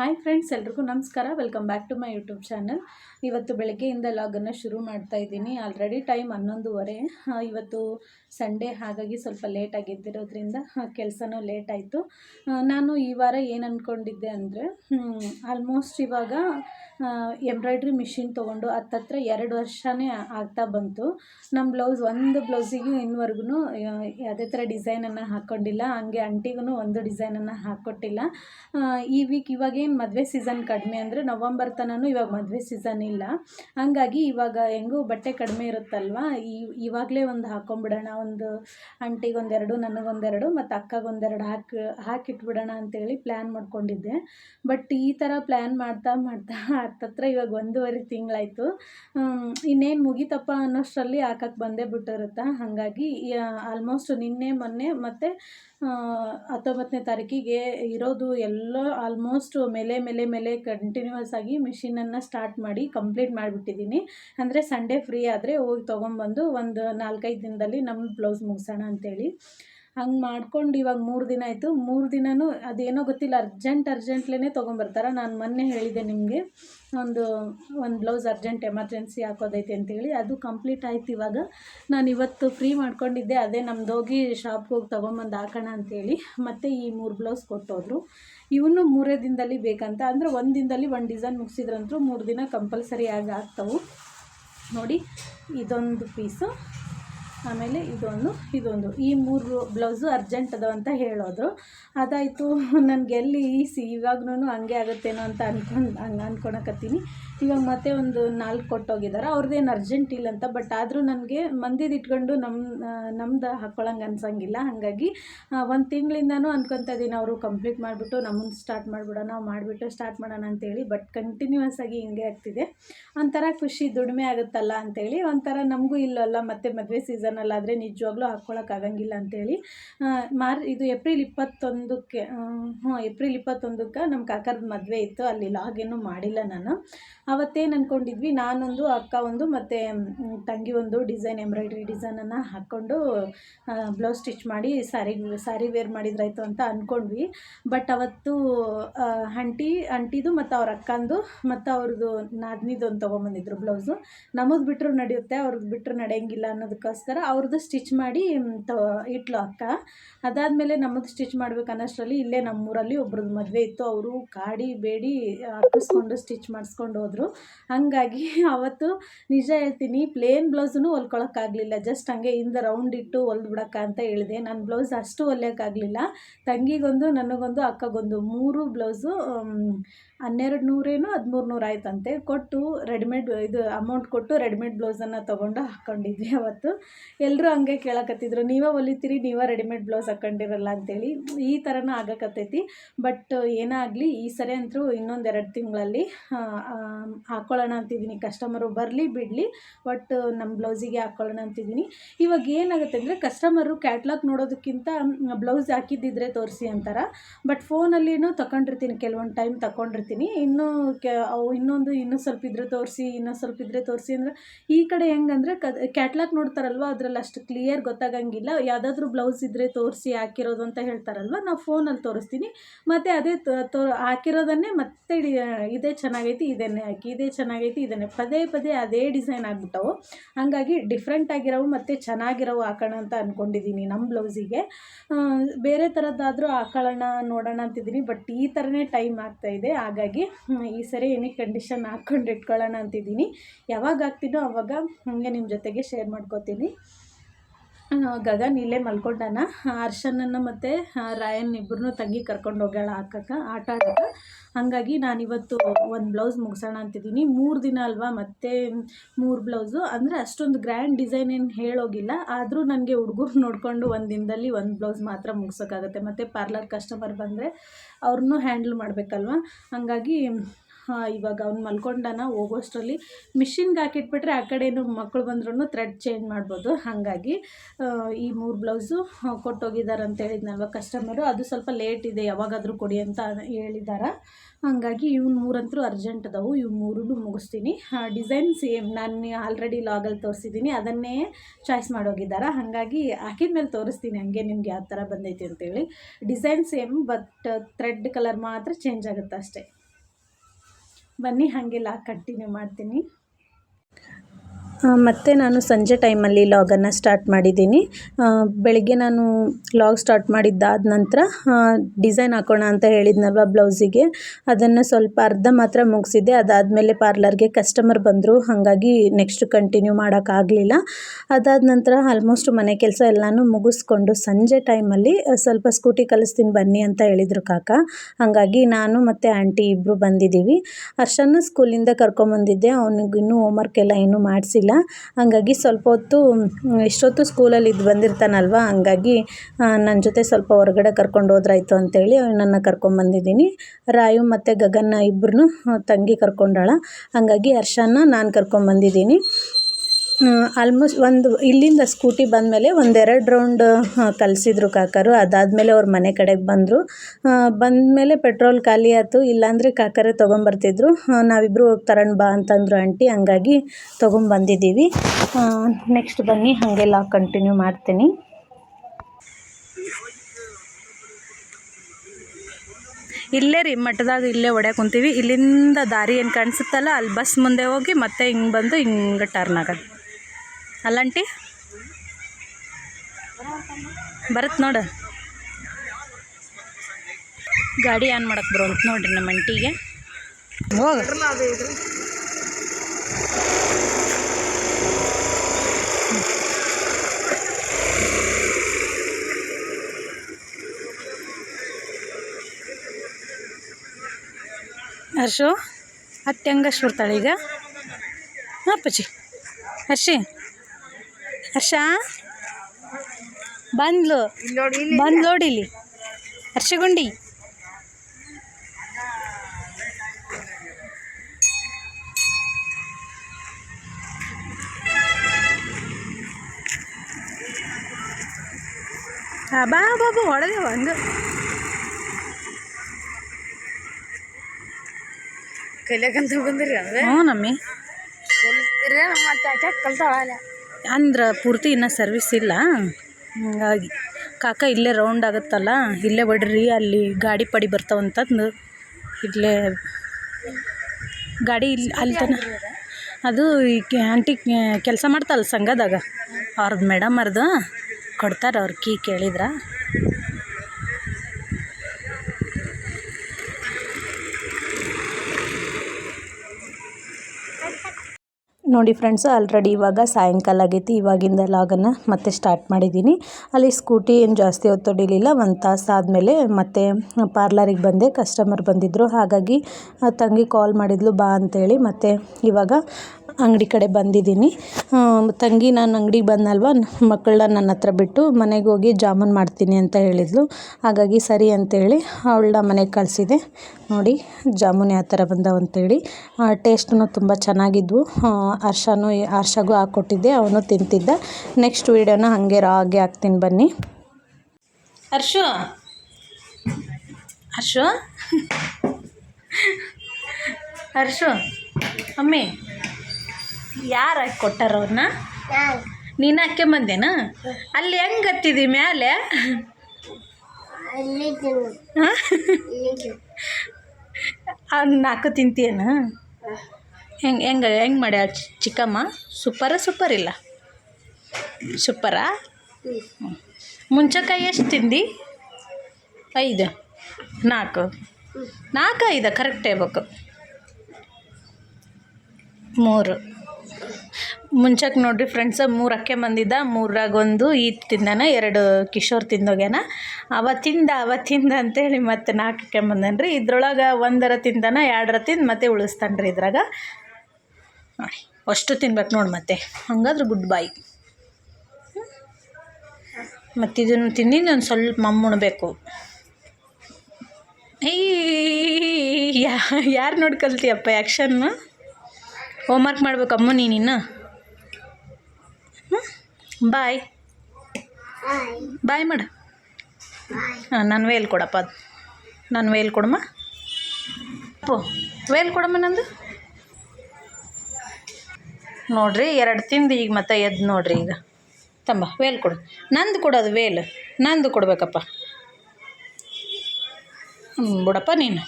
Hi friends ಎಲ್ರಿಗೂ ನಮಸ್ಕಾರ. Welcome back to my YouTube channel ಇವತ್ತು ಬೆಳಗ್ಗೆಯಿಂದ ಲಾಗನ್ನು ಶುರು ಮಾಡ್ತಾ ಇದ್ದೀನಿ. ಆಲ್ರೆಡಿ ಟೈಮ್ ಹನ್ನೊಂದುವರೆ. ಇವತ್ತು ಸಂಡೇ ಹಾಗಾಗಿ ಸ್ವಲ್ಪ ಲೇಟ್ ಆಗಿದ್ದಿರೋದ್ರಿಂದ ಕೆಲಸನೂ ಲೇಟ್ ಆಯಿತು. ನಾನು ಈ ವಾರ ಏನು ಅಂದ್ಕೊಂಡಿದ್ದೆ ಅಂದರೆ ಆಲ್ಮೋಸ್ಟ್ ಇವಾಗ ಎಂಬ್ರಾಯ್ಡ್ರಿ ಮಿಷಿನ್ ತೊಗೊಂಡು ಹತ್ತತ್ರ ಎರಡು ವರ್ಷನೇ ಆಗ್ತಾ ಬಂತು. ನಮ್ಮ ಬ್ಲೌಸ್ ಒಂದು ಬ್ಲೌಸಿಗೂ ಇನ್ನುವರೆಗೂ ಯಾವುದೇ ಥರ ಡಿಸೈನನ್ನು ಹಾಕ್ಕೊಂಡಿಲ್ಲ ಹಂಗೆ ಅಂಟಿಗೂ ಒಂದು ಡಿಸೈನನ್ನು ಹಾಕ್ಕೊಟ್ಟಿಲ್ಲ ಈ ವೀಕ್ ಇವಾಗೇನು ಮದುವೆ ಸೀಸನ್ ಕಡಿಮೆ ಅಂದರೆ ನವಂಬರ್ ತನೂ ಇವಾಗ ಮದುವೆ ಸೀಸನ್ ಇಲ್ಲ. ಹಾಗಾಗಿ ಇವಾಗ ಹೆಂಗೂ ಬಟ್ಟೆ ಕಡಿಮೆ ಇರುತ್ತಲ್ವ? ಈ ಇವಾಗಲೇ ಒಂದು ಹಾಕ್ಕೊಂಬಿಡೋಣ ಒಂದು ಆಂಟಿಗೊಂದೆರಡು ನನಗೊಂದೆರಡು ಮತ್ತು ಅಕ್ಕಗೊಂದೆರಡು ಹಾಕಿ, ಹಾಕಿಟ್ಬಿಡೋಣ ಅಂತೇಳಿ ಪ್ಲ್ಯಾನ್ ಮಾಡ್ಕೊಂಡಿದ್ದೆ. ಬಟ್ ಈ ಥರ ಪ್ಲ್ಯಾನ್ ಮಾಡ್ತಾ ಮಾಡ್ತಾ ಹತ್ತತ್ರ ಇವಾಗ ಒಂದೂವರೆ ತಿಂಗಳಾಯಿತು. ಇನ್ನೇನು ಮುಗಿತಪ್ಪ ಅನ್ನೋಷ್ಟರಲ್ಲಿ ಹಾಕಕ್ಕೆ ಬಂದೇ ಬಿಟ್ಟಿರುತ್ತಾ? ಹಾಗಾಗಿ ಆಲ್ಮೋಸ್ಟ್ ನಿನ್ನೆ, ಮೊನ್ನೆ ಮತ್ತು ಹತ್ತೊಂಬತ್ತನೇ ತಾರೀಕಿಗೆ ಇರೋದು ಎಲ್ಲ ಆಲ್ಮೋಸ್ಟ್ ಮೇಲೆ ಮೇಲೆ ಮೇಲೆ ಕಂಟಿನ್ಯೂಸ್ ಆಗಿ ಮಿಷಿನನ್ನು ಸ್ಟಾರ್ಟ್ ಮಾಡಿ ಕಂಪ್ಲೀಟ್ ಮಾಡಿಬಿಟ್ಟಿದ್ದೀನಿ ಅಂದರೆ ಸಂಡೇ ಫ್ರೀ ಆದರೆ ಹೋಗಿ ತೊಗೊಂಬಂದು ಒಂದು ನಾಲ್ಕೈದು ದಿನದಲ್ಲಿ ನಮ್ಮ ಬ್ಲೌಸ್ ಮುಗಿಸೋಣ ಅಂತೇಳಿ. ಹಂಗೆ ಮಾಡ್ಕೊಂಡು ಇವಾಗ ಮೂರು ದಿನ ಆಯಿತು. ಮೂರು ದಿನವೂ ಅದೇನೋ ಗೊತ್ತಿಲ್ಲ ಅರ್ಜೆಂಟ್ ಅರ್ಜೆಂಟ್ಲೇ ತೊಗೊಂಬರ್ತಾರೆ. ನಾನು ಮೊನ್ನೆ ಹೇಳಿದೆ ನಿಮಗೆ, ಒಂದು ಒಂದು ಬ್ಲೌಸ್ ಅರ್ಜೆಂಟ್ ಎಮರ್ಜೆನ್ಸಿ ಹಾಕೋದೈತೆ ಅಂತೇಳಿ. ಅದು ಕಂಪ್ಲೀಟ್ ಆಯ್ತು ಇವಾಗ. ನಾನು ಇವತ್ತು ಫ್ರೀ ಮಾಡ್ಕೊಂಡಿದ್ದೆ, ಅದೇ ನಮ್ದು ಹೋಗಿ ಶಾಪ್ಗೆ ಹೋಗಿ ತೊಗೊಂಬಂದು ಹಾಕೋಣ ಅಂತೇಳಿ. ಮತ್ತು ಈ ಮೂರು ಬ್ಲೌಸ್ ಕೊಟ್ಟೋದ್ರು. ಇವನು ಮೂರೇ ದಿನದಲ್ಲಿ ಬೇಕಂತ, ಅಂದರೆ ಒಂದು ದಿನದಲ್ಲಿ ಒಂದು ಡಿಸೈನ್ ಮುಗಿಸಿದ್ರಂತೂ ಮೂರು ದಿನ ಕಂಪಲ್ಸರಿ ಆಗಿ ಆಗ್ತವೆ. ನೋಡಿ, ಇದೊಂದು ಪೀಸು ಆಮೇಲೆ ಇದೊಂದು ಇದೊಂದು. ಈ ಮೂರು ಬ್ಲೌಸು ಅರ್ಜೆಂಟ್ ಅದ ಅಂತ ಹೇಳೋದು ಅದಾಯಿತು, ನನಗೆ ಎಲ್ಲಿ ಸಿ ಇವಾಗ್ನೂ ಹಂಗೆ ಆಗುತ್ತೇನೋ ಅಂತ ಅಂದ್ಕೊಂಡು ಹಂಗೆ ಅಂದ್ಕೊಳಕತ್ತೀನಿ ಇವಾಗ ಮತ್ತೆ ಒಂದು ನಾಲ್ಕು ಕೊಟ್ಟೋಗಿದ್ದಾರೆ. ಅವ್ರದ್ದೇನು ಅರ್ಜೆಂಟ್ ಇಲ್ಲ ಅಂತ ಬಟ್ ಆದರೂ ನನಗೆ ಮಂದಿದು ಇಟ್ಕೊಂಡು ನಮ್ಮ ನಮ್ದು ಹಾಕ್ಕೊಳಂಗೆ ಅನ್ಸಂಗಿಲ್ಲ. ಹಾಗಾಗಿ ಒಂದು ತಿಂಗಳಿಂದನೂ ಅನ್ಕೊತಾ ಇದ್ದೀನಿ ಅವರು ಕಂಪ್ಲೀಟ್ ಮಾಡಿಬಿಟ್ಟು ನಮ್ಮನ್ನು ಸ್ಟಾರ್ಟ್ ಮಾಡಿಬಿಡೋಣ ಮಾಡಿಬಿಟ್ಟು ಸ್ಟಾರ್ಟ್ ಮಾಡೋಣ ಅಂತೇಳಿ ಬಟ್ ಕಂಟಿನ್ಯೂಸ್ ಆಗಿ ಹಿಂಗೆ ಆಗ್ತಿದೆ. ಒಂಥರ ಖುಷಿ, ದುಡಿಮೆ ಆಗುತ್ತಲ್ಲ ಅಂತೇಳಿ, ಒಂಥರ ನಮಗೂ ಇಲ್ಲಲ್ಲ, ಮತ್ತೆ ಮದುವೆ ಸೀಸನಲ್ಲಾದರೆ ನಿಜವಾಗ್ಲೂ ಹಾಕ್ಕೊಳಕ್ಕಾಗಂಗಿಲ್ಲ ಅಂತೇಳಿ. ಮಾರ್, ಇದು ಏಪ್ರಿಲ್ ಇಪ್ಪತ್ತೊಂದಕ್ಕೆ ಹ್ಞೂ ಏಪ್ರಿಲ್ ಇಪ್ಪತ್ತೊಂದಕ್ಕೆ ನಮ್ಮ ಕಾಕರದ ಮದುವೆ ಇತ್ತು. ಅಲ್ಲಿ ಲಾಗೇನು ಮಾಡಿಲ್ಲ ನಾನು. ಅವತ್ತೇನು ಅಂದ್ಕೊಂಡಿದ್ವಿ ನಾನೊಂದು, ಅಕ್ಕ ಒಂದು ಮತ್ತು ತಂಗಿ ಒಂದು ಡಿಸೈನ್ ಎಂಬ್ರಾಯ್ಡ್ರಿ ಡಿಸೈನನ್ನು ಹಾಕ್ಕೊಂಡು ಬ್ಲೌಸ್ ಸ್ಟಿಚ್ ಮಾಡಿ ಸ್ಯಾರಿ ಸ್ಯಾರಿ ವೇರ್ ಮಾಡಿದ್ರಾಯ್ತು ಅಂತ ಅಂದ್ಕೊಂಡ್ವಿ ಬಟ್ ಅವತ್ತು ಅಂಟಿ ಅಂಟಿದು ಮತ್ತು ಅವ್ರ ಅಕ್ಕಂದು ಮತ್ತು ಅವ್ರದ್ದು ನಾದ್ನಿದು ಒಂದು ತೊಗೊಂಬಂದಿದ್ರು ಬ್ಲೌಸು ನಮಗೆ ಬಿಟ್ಟರು ನಡೆಯುತ್ತೆ ಅವ್ರದ್ದು ಬಿಟ್ಟರು ನಡೆಯಂಗಿಲ್ಲ ಅನ್ನೋದಕ್ಕೋಸ್ಕರ ಅವ್ರದ್ದು ಸ್ಟಿಚ್ ಮಾಡಿ ತೊ, ಇಟ್ಲು ಅಕ್ಕ. ಅದಾದಮೇಲೆ ನಮ್ಮದು ಸ್ಟಿಚ್ ಮಾಡ್ಬೇಕು ಅನ್ನೋಷ್ಟರಲ್ಲಿ ಇಲ್ಲೇ ನಮ್ಮೂರಲ್ಲಿ ಒಬ್ರದ್ದು ಮದುವೆ ಇತ್ತು, ಅವರು ಕಾಡಿ, ಬೇಡಿ ಹಾಕಿಸ್ಕೊಂಡು ಸ್ಟಿಚ್ ಮಾಡಿಸ್ಕೊಂಡು ಹೋದರು. ಹಾಗಾಗಿ ಅವತ್ತು ನಿಜ ಹೇಳ್ತೀನಿ ಪ್ಲೇನ್ ಬ್ಲೌಸೂ ಹೊಲ್ಕೊಳಕ್ಕಾಗಲಿಲ್ಲ. ಜಸ್ಟ್ ಹಂಗೆ ಹಿಂದೆ ರೌಂಡ್ ಇಟ್ಟು ಹೊಲ್ದು ಬಿಡಕ್ಕ ಅಂತ ಹೇಳಿದೆ. ನನ್ನ ಬ್ಲೌಸ್ ಅಷ್ಟು ಹೊಲಿಯೋಕ್ಕಾಗಲಿಲ್ಲ ತಂಗಿಗೊಂದು, ನನಗೊಂದು, ಅಕ್ಕಗೊಂದು ಮೂರು ಬ್ಲೌಸು ಹನ್ನೆರಡು ನೂರೇನೋ ಹದಿಮೂರು ನೂರು ಆಯ್ತಂತೆ. ಕೊಟ್ಟು ರೆಡಿಮೇಡ್ ಇದು ಅಮೌಂಟ್ ಕೊಟ್ಟು ರೆಡಿಮೇಡ್ ಬ್ಲೌಸನ್ನು ತೊಗೊಂಡು ಹಾಕ್ಕೊಂಡಿದ್ವಿ ಅವತ್ತು. ಎಲ್ಲರೂ ಹಂಗೆ ಕೇಳಕತ್ತಿದ್ರು, ನೀವೇ ಹೊಲಿತೀರಿ, ನೀವೇ ರೆಡಿಮೇಡ್ ಬ್ಲೌಸ್ ಹಾಕ್ಕೊಂಡಿರಲ್ಲ ಅಂತೇಳಿ. ಈ ಥರನೂ ಆಗಕತ್ತೈತಿ. ಬಟ್ ಏನೇ ಈ ಸರಿ ಅಂತೂ ಇನ್ನೊಂದು ಎರಡು ತಿಂಗಳಲ್ಲಿ ಹಾಕ್ಕೊಳ್ಳೋಣ ಅಂತಿದ್ದೀನಿ. ಕಸ್ಟಮರು ಬರಲಿ, ಬಿಡಲಿ ಬಟ್ ನಮ್ಮ ಬ್ಲೌಸಿಗೆ ಹಾಕ್ಕೊಳ್ಳೋಣ ಅಂತಿದ್ದೀನಿ. ಇವಾಗ ಏನಾಗುತ್ತೆ ಅಂದರೆ, ಕಸ್ಟಮರು ಕ್ಯಾಟ್ಲಾಗ್ ನೋಡೋದಕ್ಕಿಂತ ಬ್ಲೌಸ್ ಹಾಕಿದ್ದಿದ್ರೆ ತೋರಿಸಿ ಅಂತಾರೆ. ಬಟ್ ಫೋನಲ್ಲಿನೂ ತಗೊಂಡಿರ್ತೀನಿ ಕೆಲವೊಂದು ಟೈಮ್ ತಗೊಂಡಿರ್ತೀನಿ ಇನ್ನೂ ಕೆ, ಅವು ಇನ್ನೊಂದು ಇನ್ನೂ ಸ್ವಲ್ಪ ಇದ್ರೆ ತೋರಿಸಿ, ಇನ್ನೂ ಸ್ವಲ್ಪ ಇದ್ರೆ ತೋರಿಸಿ ಅಂದರೆ ಈ ಕಡೆ ಹೆಂಗಂದ್ರೆ ಕ ಕ್ಯಾಟ್ಲಾಗ್ ನೋಡ್ತಾರಲ್ವ? ಅದ್ರಲ್ಲಿ ಅಷ್ಟು ಕ್ಲಿಯರ್ ಗೊತ್ತಾಗಂಗಿಲ್ಲ. ಯಾವುದಾದ್ರೂ ಬ್ಲೌಸ್ ಇದ್ದರೆ ತೋರಿಸಿ ಹಾಕಿರೋದು ಅಂತ ಹೇಳ್ತಾರಲ್ವ? ನಾವು ಫೋನಲ್ಲಿ ತೋರಿಸ್ತೀನಿ. ಮತ್ತು ಅದೇ ತ- ಹಾಕಿರೋದನ್ನೇ ಮತ್ತೆ ಇದೇ ಚೆನ್ನಾಗೈತಿ, ಇದನ್ನೇ ಹಾಕಿ, ಇದೇ ಚೆನ್ನಾಗೈತಿ, ಇದನ್ನೇ ಪದೇ ಪದೇ ಅದೇ ಡಿಸೈನ್ ಆಗ್ಬಿಟ್ಟವು. ಹಾಗಾಗಿ ಡಿಫ್ರೆಂಟ್ ಆಗಿರೋವು ಮತ್ತು ಚೆನ್ನಾಗಿರೋವು ಹಾಕೋಣ ಅಂತ ಅಂದ್ಕೊಂಡಿದ್ದೀನಿ ನಮ್ಮ ಬ್ಲೌಸಿಗೆ ಬೇರೆ ಥರದ್ದಾದರೂ ಹಾಕೊಳ್ಳೋಣ, ನೋಡೋಣ ಅಂತಿದ್ದೀನಿ ಬಟ್ ಈ ಥರನೇ ಟೈಮ್ ಆಗ್ತಾಯಿದೆ ಹಾಗಾಗಿ ಹ್ಮ್, ಈ ಸರಿ ಏನೇ ಕಂಡೀಷನ್ ಹಾಕ್ಕೊಂಡು ಇಟ್ಕೊಳ್ಳೋಣ ಅಂತಿದ್ದೀನಿ. ಯಾವಾಗ ಹಾಕ್ತೀನೋ ಅವಾಗ ಹಾಗೆ ನಿಮ್ಮ ಜೊತೆಗೆ ಶೇರ್ ಮಾಡ್ಕೋತೀನಿ. ಗಗನ್ ಇಲ್ಲೇ ಮಲ್ಕೊಂಡಾನ. ಹರ್ಷನನ್ನು ಮತ್ತು ರಾಯನ್ ಇಬ್ಬರನ್ನೂ ತಂಗಿ ಕರ್ಕೊಂಡು ಹೋಗ್ಯಾಳ ಹಾಕಕ್ಕೆ ಆಟ ಆಡಕ್ಕೆ ಹಾಗಾಗಿ ನಾನಿವತ್ತು ಒಂದು ಬ್ಲೌಸ್ ಮುಗಿಸೋಣ ಅಂತಿದ್ದೀನಿ. ಮೂರು ದಿನ ಅಲ್ವಾ ಮತ್ತೆ ಮೂರು ಬ್ಲೌಸು. ಅಂದರೆ ಅಷ್ಟೊಂದು ಗ್ರ್ಯಾಂಡ್ ಡಿಸೈನ್ ಏನು ಹೇಳೋಗಿಲ್ಲ. ಆದರೂ ನನಗೆ ಹುಡುಗರು ನೋಡಿಕೊಂಡು ಒಂದು ದಿನದಲ್ಲಿ ಒಂದು ಬ್ಲೌಸ್ ಮಾತ್ರ ಮುಗಿಸೋಕ್ಕಾಗತ್ತೆ ಮತ್ತು ಪಾರ್ಲರ್ ಕಸ್ಟಮರ್ ಬಂದರೆ ಅವ್ರನ್ನೂ ಹ್ಯಾಂಡಲ್ ಮಾಡಬೇಕಲ್ವ? ಹಾಗಾಗಿ ಇವಾಗ ಅವ್ನು ಮಲ್ಕೊಂಡಾನ ಹೋಗೋಷ್ಟರಲ್ಲಿ ಮಿಷಿನ್ಗೆ ಹಾಕಿಟ್ಬಿಟ್ರೆ ಆ ಕಡೆಯೂ ಮಕ್ಕಳು ಬಂದ್ರೂ ಥ್ರೆಡ್ ಚೇಂಜ್ ಮಾಡ್ಬೋದು. ಹಾಗಾಗಿ ಈ ಮೂರು ಬ್ಲೌಸು ಕೊಟ್ಟೋಗಿದ್ದಾರೆ ಅಂತ ಹೇಳಿದ್ನಲ್ವ ಕಸ್ಟಮರು ಅದು ಸ್ವಲ್ಪ ಲೇಟ್ ಇದೆ, ಯಾವಾಗಾದರೂ ಕೊಡಿ ಅಂತ ಹೇಳಿದ್ದಾರೆ ಹಾಗಾಗಿ ಇವ್ನು ಮೂರಂತರೂ ಅರ್ಜೆಂಟ್ ಅದಾವು. ಇವು ಮೂರೂ ಮುಗಿಸ್ತೀನಿ. ಡಿಸೈನ್ ಸೇಮ್ ನಾನು ಆಲ್ರೆಡಿ ಲಾಗಲ್ಲಿ ತೋರಿಸಿದ್ದೀನಿ ಅದನ್ನೇ ಚಾಯ್ಸ್ ಮಾಡೋಗಿದ್ದಾರೆ ಹಾಗಾಗಿ ಹಾಕಿದ ಮೇಲೆ ತೋರಿಸ್ತೀನಿ ಹಂಗೆ ನಿಮ್ಗೆ ಯಾವ ಥರ ಬಂದೈತಿ ಅಂತೇಳಿ. Design same but thread colour ಮಾತ್ರ ಚೇಂಜ್ ಆಗುತ್ತೆ ಅಷ್ಟೇ ಬನ್ನಿ ಹಾಗೆಲ್ಲ ಕಂಟಿನ್ಯೂ ಮಾಡ್ತೀನಿ. ಮತ್ತು ನಾನು ಸಂಜೆ ಟೈಮಲ್ಲಿ ಲಾಗನ್ನು ಸ್ಟಾರ್ಟ್ ಮಾಡಿದ್ದೀನಿ. ಬೆಳಗ್ಗೆ ನಾನು ಲಾಗ್ ಸ್ಟಾರ್ಟ್ ಮಾಡಿದ್ದಾದ ನಂತರ ಡಿಸೈನ್ ಹಾಕೋಣ ಅಂತ ಹೇಳಿದ್ನಲ್ವ ಬ್ಲೌಸಿಗೆ. ಅದನ್ನು ಸ್ವಲ್ಪ ಅರ್ಧ ಮಾತ್ರ ಮುಗಿಸಿದ್ದೆ. ಅದಾದಮೇಲೆ ಪಾರ್ಲರ್ಗೆ ಕಸ್ಟಮರ್ ಬಂದರು. ಹಾಗಾಗಿ ನೆಕ್ಸ್ಟ್ ಕಂಟಿನ್ಯೂ ಮಾಡೋಕ್ಕಾಗಲಿಲ್ಲ. ಅದಾದ ನಂತರ ಆಲ್ಮೋಸ್ಟ್ ಮನೆ ಕೆಲಸ ಎಲ್ಲನೂ ಮುಗಿಸ್ಕೊಂಡು ಸಂಜೆ ಟೈಮಲ್ಲಿ ಸ್ವಲ್ಪ ಸ್ಕೂಟಿ ಕಲಿಸ್ತೀನಿ ಬನ್ನಿ ಅಂತ ಹೇಳಿದರು ಕಾಕ. ಹಾಗಾಗಿ ನಾನು ಮತ್ತು ಆಂಟಿ ಇಬ್ಬರು ಬಂದಿದ್ದೀವಿ. ಹರ್ಷನ ಸ್ಕೂಲಿಂದ ಕರ್ಕೊಂಬಂದಿದ್ದೆ. ಅವನಿಗಿನ್ನೂ ಹೋಮ್ವರ್ಕ್ ಎಲ್ಲ ಏನೂ ಮಾಡಿಸಿಲ್ಲ. ಹಾಗಾಗಿ ಸ್ವಲ್ಪ ಹೊತ್ತು ಇಷ್ಟೊತ್ತು ಸ್ಕೂಲಲ್ಲಿ ಇದು ಬಂದಿರ್ತಾನಲ್ವ, ಹಂಗಾಗಿ ನನ್ನ ಜೊತೆ ಸ್ವಲ್ಪ ಹೊರಗಡೆ ಕರ್ಕೊಂಡು ಹೋದ್ರಾಯ್ತು ಅಂತೇಳಿ ನನ್ನ ಕರ್ಕೊಂಬಂದಿದ್ದೀನಿ ರಾಯು ಮತ್ತು ಗಗನ್ನ ಇಬ್ಬರನ್ನೂ ತಂಗಿ ಕರ್ಕೊಂಡಾಳ. ಹಂಗಾಗಿ ಹರ್ಷನ ನಾನು ಕರ್ಕೊಂಬಂದಿದ್ದೀನಿ ಆಲ್ಮೋಸ್ಟ್ ಒಂದು, ಇಲ್ಲಿಂದ ಸ್ಕೂಟಿ ಬಂದಮೇಲೆ ಒಂದೆರಡು ರೌಂಡ್ ಕಲಿಸಿದ್ರು ಕಾಕರು. ಅದಾದಮೇಲೆ ಅವ್ರ ಮನೆ ಕಡೆಗೆ ಬಂದರು. ಬಂದಮೇಲೆ ಪೆಟ್ರೋಲ್ ಖಾಲಿ ಆಯ್ತು. ಇಲ್ಲಾಂದರೆ ಕಾಕರೇ ತೊಗೊಂಬರ್ತಿದ್ರು. ನಾವಿಬ್ಬರು ಹೋಗಿ ತಗೊಂಡು ಬಾ ಅಂತಂದರು ಆಂಟಿ. ಹಂಗಾಗಿ ತೊಗೊಂಬಂದಿದ್ದೀವಿ. ನೆಕ್ಸ್ಟ್ ಬನ್ನಿ. ಹಾಗೆಲ್ಲ ಕಂಟಿನ್ಯೂ ಮಾಡ್ತೀನಿ. ಇಲ್ಲೇ ರೀ, ಮಠದಾಗ ಇಲ್ಲೇ ಒಡೆ ಕುಂತೀವಿ. ಇಲ್ಲಿಂದ ದಾರಿ ಏನು ಕಾಣಿಸುತ್ತಲ್ಲ, ಅಲ್ಲಿ ಬಸ್ ಮುಂದೆ ಹೋಗಿ ಮತ್ತೆ ಹಿಂಗೆ ಬಂದು ಹಿಂಗೆ ಟರ್ನ್ ಆಗೋದು. ಅಲ್ಲಂಟಿ? ಬರುತ್ತೆ ನೋಡು. ಗಾಡಿ ಆನ್ ಮಾಡಕ್ಕೆ ಬರೋಂತ ನೋಡ್ರಿ ನಮ್ಮ ಅಂಟಿಗೆ. ಹೋಗ. ಹರ್ಷು ಅತ್ಯಂಗ ಬರ್ತಾಳೆ ಈಗ. ಹಾಂ ಅಪ್ಪಾಜಿ. ಹರ್ಷಿ. ಹರ್ಷ? ಬಂದ್ಲು. ಬಂದ್ ನೋಡಿಲಿ ಹರ್ಷಗುಂಡಿ ಬಾ ಬಾಬು ಹೊಡೆದೆ ಒಂದು ಕಲಿಯಕಂತ ಬಂದಿರಿ ಹ್ಞೂ ನಮ್ಮಿ. ಮತ್ತೆ ಕಲ್ತಾಳ ಅಂದ್ರೆ ಪೂರ್ತಿ ಇನ್ನೂ ಸರ್ವಿಸ್ ಇಲ್ಲ. ಹಾಗಾಗಿ ಕಾಕ ಇಲ್ಲೇ ರೌಂಡ್ ಆಗುತ್ತಲ್ಲ, ಇಲ್ಲೇ ಬಿಡ್ರಿ ಅಲ್ಲಿ ಗಾಡಿ ಪಡಿ ಬರ್ತಾವಂತಂದು ಇಲ್ಲೇ ಗಾಡಿ ಇಲ್ಲಿ ಅಲ್ಲಿ ತನ ಅದು ಈ ಆಂಟಿ ಕೆಲಸ ಮಾಡ್ತಲ್ಲ ಸಂಘದಾಗ. ಅವ್ರದ್ದು ಮೇಡಮ್ ಅವ್ರದ್ದು ಕೊಡ್ತಾರೆ ಅವ್ರ ಕೀ ಕೇಳಿದ್ರ. ನೋಡಿ ಫ್ರೆಂಡ್ಸ್ ಆಲ್ರೆಡಿ ಇವಾಗ ಸಾಯಂಕಾಲ ಆಗೈತಿ. ಇವಾಗಿಂದ ಲಾಗನ್ನು ಮತ್ತೆ ಸ್ಟಾರ್ಟ್ ಮಾಡಿದ್ದೀನಿ ಅಲ್ಲಿ ಸ್ಕೂಟಿ ಏನು ಜಾಸ್ತಿ ಹೊತ್ತು ಹೊಡಿಲಿಲ್ಲ ಒಂದು ತಾಸು ಆದಮೇಲೆ ಮತ್ತೆ ಪಾರ್ಲರಿಗೆ ಬಂದೆ. ಕಸ್ಟಮರ್ ಬಂದಿದ್ದರು ಹಾಗಾಗಿ ತಂಗಿ ಕಾಲ್ ಮಾಡಿದ್ಲು, ಬಾ ಅಂತೇಳಿ. ಮತ್ತೆ ಇವಾಗ ಅಂಗಡಿ ಕಡೆ ಬಂದಿದ್ದೀನಿ ತಂಗಿ ನಾನು ಅಂಗಡಿಗೆ ಬಂದಲ್ವ? ಮಕ್ಕಳನ್ನ ನನ್ನ ಹತ್ರ ಬಿಟ್ಟು ಮನೆಗೆ ಹೋಗಿ ಜಾಮೂನ್ ಮಾಡ್ತೀನಿ ಅಂತ ಹೇಳಿದ್ಲು. ಹಾಗಾಗಿ ಸರಿ ಅಂತೇಳಿ ಅವಳನ್ನ ಮನೆಗೆ ಕಳಿಸಿದೆ. ನೋಡಿ, ಜಾಮೂನ್ ಯಾವ ಥರ ಬಂದವು ಅಂತೇಳಿ. ಟೇಸ್ಟೂ ತುಂಬ ಚೆನ್ನಾಗಿದ್ವು. ಹರ್ಷನೂ ಹರ್ಷಗೂ ಹಾಕ್ಕೊಟ್ಟಿದ್ದೆ ಅವನು ತಿಂತಿದ್ದ. ನೆಕ್ಸ್ಟ್ ವೀಡಿಯೋನ ಹಾಗೆ ರಾಗಿ ಹಾಕ್ತೀನಿ ಬನ್ನಿ. ಹರ್ಷು. ಹರ್ಷು. ಹರ್ಷು. ಅಮ್ಮಿ ಯಾರು ಹಾಕಿ ಕೊಟ್ಟಾರ ಅವ್ರನ್ನ ನೀನು ಹಾಕೆ ಬಂದೇನ ಅಲ್ಲಿ ಹೆಂಗೆ ಹತ್ತಿದಿ ಮ್ಯಾಲೆ? ಅವ್ನು ನಾಲ್ಕು ತಿಂತೀಯನ? ಹೆಂಗೆ ಹೆಂಗೆ ಹೆಂಗೆ ಮಾಡ್ಯಾಳ ಚಿಕ್ಕಮ್ಮ? ಸೂಪರ, ಸೂಪರ್ ಇಲ್ಲ. ಸೂಪರ? ಮುಂಚಕಾಯಿ ಎಷ್ಟು ತಿಂದು? ಐದು. ನಾಲ್ಕು. ನಾಲ್ಕು, ಐದು. ಕರೆಕ್ಟ್ ಹೇಳ್ಬೇಕು. ಮೂರು. ಮುಂಚಕ್ಕೆ ನೋಡ್ರಿ ಫ್ರೆಂಡ್ಸ ಮೂರು ಅಕ್ಕೆ ಬಂದಿದ್ದ, ಮೂರಾಗ ಒಂದು ಈದ್ ತಿಂದಾನ ಎರಡು ಕಿಶೋರ್ ತಿಂದೋಗ್ಯಾನ. ಅವ ತಿಂದ ಅವ ತಿಂದ ಅಂತೇಳಿ ಮತ್ತೆ ನಾಲ್ಕು ಅಕ್ಕೆ ಬಂದನ್ರಿ. ಇದ್ರೊಳಗೆ ಒಂದರ ತಿಂದಾನ, ಎರಡರ ತಿಂದು ಮತ್ತೆ ಉಳಿಸ್ತಾನ್ರಿ ಇದ್ರಾಗ. ನೋಡಿ ಅಷ್ಟು ತಿನ್ಬೇಕು ನೋಡಿ ಮತ್ತೆ. ಹಂಗಾದ್ರೆ ಗುಡ್ ಬಾಯ್ ಮತ್ತು ಇದನ್ನು ತಿನ್ನಿ, ನಾನು ಸ್ವಲ್ಪ ಮಮ್ಮುಣ್ಬೇಕು ಏಯ್ ಯಾರು ನೋಡಿ ಕಲ್ತಿಯಪ್ಪ ಹೋಮ್ ಹೋಮ್ವರ್ಕ್ ಮಾಡ್ಬೇಕು ಅಮ್ಮ ನೀನಿನ್ನು ಬಾಯ್ ಬಾಯ್ ಮಾಡು. ಹಾಂ, ನಾನು ವೇಲ್ ಕೊಡಪ್ಪ ಅದು. ನಾನು ವೇಲ್ ಕೊಡಮ್ಮ ಅಪ್ಪು ವೇಲ್ ಕೊಡಮ್ಮ ನಂದು? ನೋಡ್ರಿ, ಎರಡು ತಿಂದು ಈಗ ಮತ್ತೆ ಎದ್ದು ನೋಡ್ರಿ ಈಗ. ತಂಬ, ವೇಲ್ ಕೊಡು. ನಂದು ಕೊಡೋದು ವೇಲ್. ನಂದು ಕೊಡಬೇಕಪ್ಪ. ಹ್ಞೂ ಬಿಡಪ್ಪ ನೀನು.